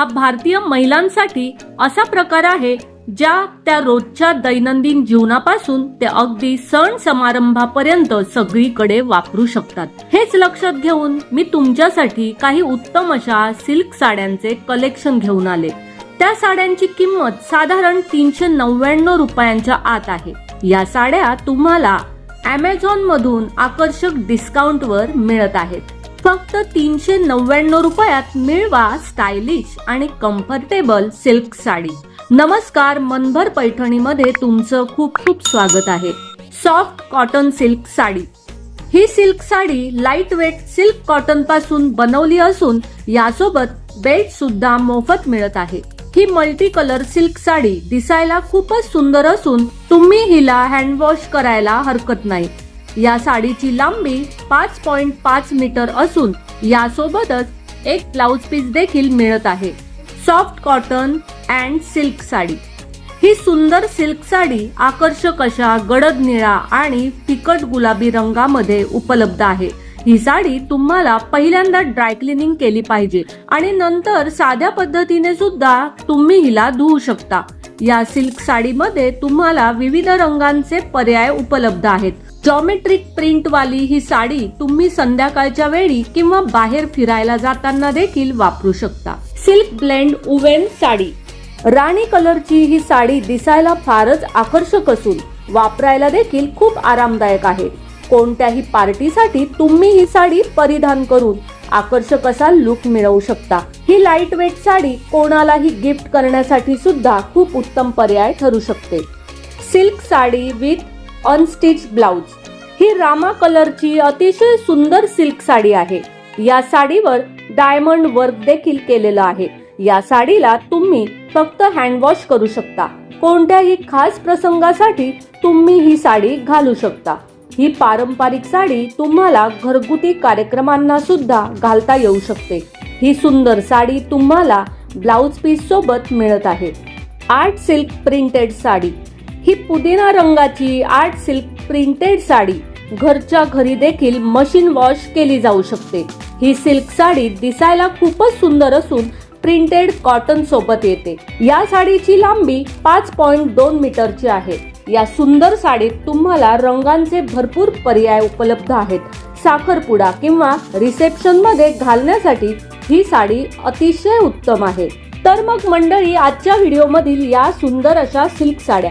हा भारतीय महिलांसाठी असा प्रकार आहे ज्या त्या रोजच्या दैनंदिन जीवनापासून ते अगदी सण समारंभापर्यंत सगळीकडे वापरू शकतात. हेच लक्षात घेऊन मी तुमच्यासाठी काही उत्तम अशा सिल्क साड्यांचे कलेक्शन घेऊन आले. त्या साड्यांची किंमत साधारण तीनशे नव्याण्णव रुपयांच्या आत आहे. या साड्या तुम्हाला अमेझॉन मधून आकर्षक डिस्काउंट वर मिळत आहेत. फक्त तीनशे नव्याण्णव रुपयात मिळवा स्टायलिश आणि कम्फर्टेबल सिल्क साडी. नमस्कार मनभर पैठणीमध्ये तुमचं खूप खूप स्वागत आहे. Soft cotton silk sari. ही silk sari light weight silk कॉटनपासून बनवली असून यासोबत बेल्ट सुद्धा मोफत मिळत आहे. ही मल्टी कलर सिल्क साडी दिसायला खूपच सुंदर असून तुम्ही हिला हँड वॉश करायला हरकत नाही. या साडीची लांबी पाच पॉइंट पाच मीटर असून यासोबतच एक ब्लाउज पीस देखील मिळत आहे. Soft cotton and silk sari. ही सुंदर सिल्क साडी आकर्षक अशा गडद निळा आणि फिकट गुलाबी रंगामध्ये उपलब्ध आहे. ही साडी तुम्हाला पहिल्यांदा ड्राय क्लिनिंग केली पाहिजे आणि नंतर साध्या पद्धतीने सुद्धा तुम्ही हिला धुवू शकता. या सिल्क साडीमध्ये तुम्हाला विविध रंगांचे पर्याय उपलब्ध आहेत. जॉमेट्रिक प्रिंट वाली ही साडी तुम्ही संध्याकाळच्या वेळी किंवा बाहेर फिरायला जाताना देखील वापरू शकता. Silk blend woven sari. राणी कलरची ही साडी दिसायला फारच आकर्षक असून वापरायला देखील खूप आरामदायक आहे. कोणत्याही पार्टीसाठी तुम्ही ही साडी परिधान करून आकर्षक असा लुक मिळवू शकता. ही लाइट वेट साडी कोणालाही गिफ्ट करण्यासाठी सुद्धा खूप उत्तम पर्याय ठरू शकते. Silk sari with unstitch blouse. ही रामा कलरची अतिशय सुंदर सिल्क साडी आहे. या साडीवर डायमंड वर्क देखील केलेलं आहे. या साडीला तुम्ही फक्त हँडवॉश करू शकता. कोणत्याही खास प्रसंगासाठी तुम्ही ही साडी घालू शकता. ही पारंपरिक साडी तुम्हाला घरगुती कार्यक्रमांना सुद्धा घालता येऊ शकते. ही सुंदर साडी तुम्हाला ब्लाउज पीस सोबत मिळत आहे. Art silk printed sari. ही पुदिना रंगाची आर्ट सिल्क प्रिंटेड साडी घरच्या घरी देखील मशीन वॉश केली जाऊ शकते. ही सिल्क साडी दिसायला खूपच सुंदर असून प्रिंटेड कॉटन सोबत येते. या साडीची लांबी पाच पॉइंट दोन मीटरची आहे. या सुंदर साडीत तुम्हाला रंगांचे भरपूर पर्याय उपलब्ध आहेत. साखरपुडा किंवा रिसेप्शनमध्ये घालण्यासाठी ही साडी अतिशय उत्तम आहे. तर मग मंडळी आजच्या व्हिडिओमधील या सुंदर अशा सिल्क साड्या.